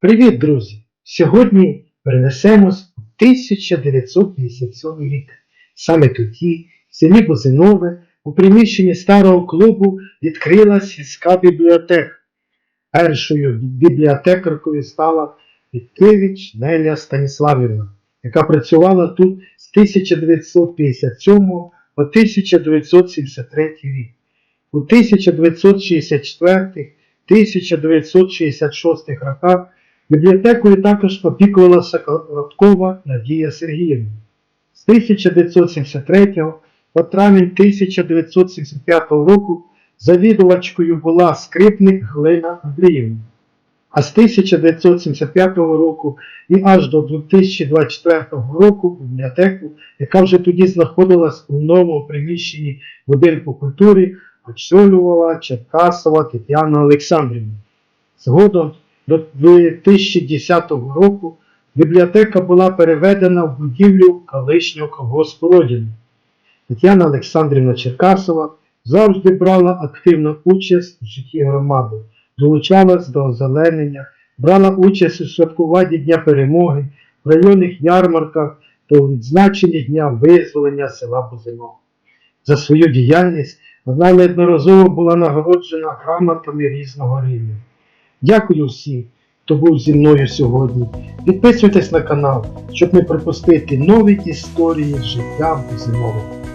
Привіт, друзі! Сьогодні перенесемось у 1957 рік. Саме тоді, в селі Бузинове, у приміщенні старого клубу відкрилась сільська бібліотека. Першою бібліотекаркою стала Віткевич Нелія Станіславівна, яка працювала тут з 1957 по 1973 рік. У 1964-1966 роках Бібліотекою також опікувалася Короткова Надія Сергіївна. З 1973 по травень 1975 року завідувачкою була скрипник Глина Андріївна. А з 1975 року і аж до 2024 року бібліотеку, яка вже тоді знаходилась у новому приміщенні будинку культури, очолювала Черкасова Тетяна Олександрівна. Згодом до 2010 року бібліотека була переведена в будівлю колишнього колгоспу Родини. Тетяна Олександрівна Черкасова завжди брала активну участь в житті громади, долучалась до озеленення, брала участь у святкуванні Дня Перемоги, в районних ярмарках та у відзначенні Дня визволення села Бузино. За свою діяльність вона неодноразово була нагороджена грамотами різного рівня. Дякую всім, хто був зі мною сьогодні. Підписуйтесь на канал, щоб не пропустити нові історії життя життя Бузинового.